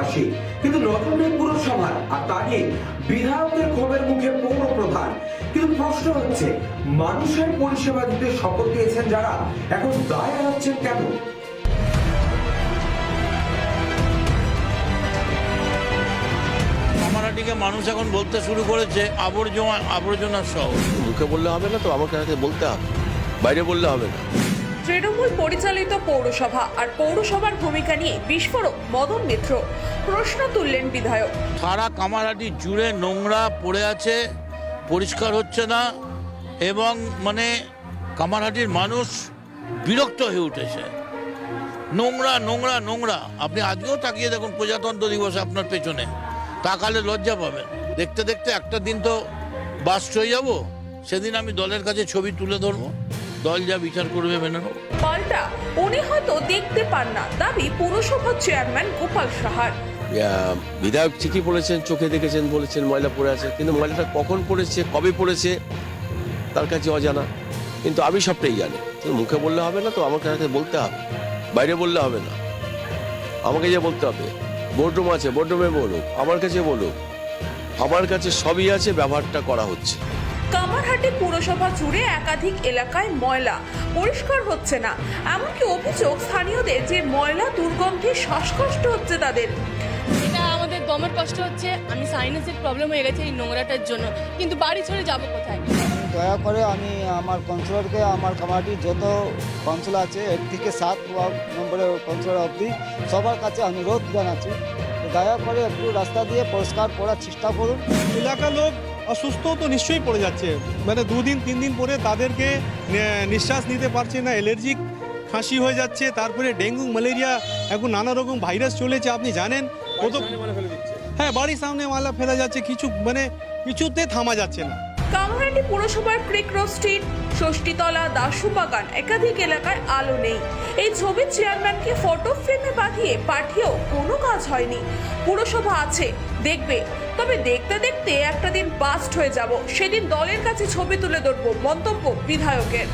এলাকাবাসী কিন্তু নতুন নেই পুরসভার আর তা নিয়ে বিধায়কের ক্ষোভের মুখে পৌর প্রধান। কিন্তু প্রশ্ন হচ্ছে মানুষের পরিষেবা দিতে শপথ দিয়েছেন যারা এখন দায় এড়াচ্ছেন কেন? মানুষ এখন বলতে শুরু করেছে আবর্জনা আবর্জনার শহর। মুখে বললে হবে না তো আমাকে বলতে হবে। বাইরে বললে হবে না। তৃণমূল পরিচালিত পৌরসভা আর পৌরসভার ভূমিকা নিয়ে বিস্ফোরক মদন মিত্র। প্রশ্ন তুললেন বিধায়ক। সারা কামারহাটি জুড়ে নোংরা পড়ে আছে, পরিষ্কার হচ্ছে না, এবং মানে কামারহাটির মানুষ বিরক্ত হয়ে উঠেছে। নোংরা নোংরা নোংরা। আপনি আজকেও তাকিয়ে দেখুন, প্রজাতন্ত্র দিবস আপনার পেছনে। তাকালে লজ্জা পাবেন। দেখতে দেখতে একটা দিন তো বাস হয়ে যাব। সেদিন আমি দলের কাছে ছবি তুলে ধরবো। দল যা বিচার করবে মেনে। নেব পাল্টা। উনি হয়তো দেখতে পান না। দাবি পুরসভার চেয়ারম্যান গোপাল সাহার। বিধায়ক ঠিকই বলেছেন চোখে দেখেছেন বলেছেন ময়লা পড়ে আছে। কিন্তু ময়লাটা কখন পড়েছে কবে পড়েছে তার কাছে অজানা। কিন্তু আমি সবটাই জানি। কিন্তু মুখে বললে হবে না তো আমাকে আগে বলতে হবে। বাইরে বললে হবে না। আমাকে যে বলতে হবে বোর্ডরুম আছে বোর্ডরুমে বলুক আমার কাছে বলুক। আমার কাছে সবই আছে ব্যবহারটা করা হচ্ছে। কামারহাটি পুরসভা জুড়ে একাধিক এলাকায় ময়লা। পরিষ্কার হচ্ছে না। এমনকি অভিযোগ স্থানীয়দের যে ময়লা দুর্গন্ধে শ্বাসকষ্ট হচ্ছে তাদের। এটা আমাদের দমের কষ্ট হচ্ছে। আমি সাইনাসের প্রবলেম হয়ে গেছে এই নোংরাটার জন্য। কিন্তু বাড়ি ছেড়ে যাব কোথায়? দয়া করে আমি আমার কাউন্সিলরকে আমার কমিটির যত কাউন্সিলর আছে এক থেকে সাত নম্বরের কাউন্সিলর অবধি সবার কাছে অনুরোধ জানাচ্ছি। দয়া করে একটু রাস্তা দিয়ে পরিষ্কার করার চেষ্টা করুন। এলাকার লোক অসুস্থ তো নিশ্চয়ই পড়ে যাচ্ছে। মানে দুদিন তিন দিন পরে তাদেরকে নিঃশ্বাস নিতে পারছে না অ্যালার্জিক খাসি হয়ে যাচ্ছে তারপরে ডেঙ্গু ম্যালেরিয়া এখন নানা রকম ভাইরাস চলেছে আপনি জানেন? কত হ্যাঁ বাড়ির সামনে মালা ফেলা যাচ্ছে কিছু মানে কিছুতে থামা যাচ্ছে না। কামারহাটি পুরসভার ক্রিকরস স্ট্রিট ষষ্ঠীতলা দাসুবাগান একাধিক এলাকায় আলো নেই। এই ছবির চেয়ারম্যানকে ফটো ফ্রেমে বাঁধিয়ে পাঠিয়েও কোনো কাজ হয়নি। পুরসভা আছে, দেখবে। তবে দেখতে দেখতে একটা দিন বাস্ট হয়ে যাব। সেদিন দলের কাছে ছবি তুলে ধরবো মন্তব্য বিধায়কের।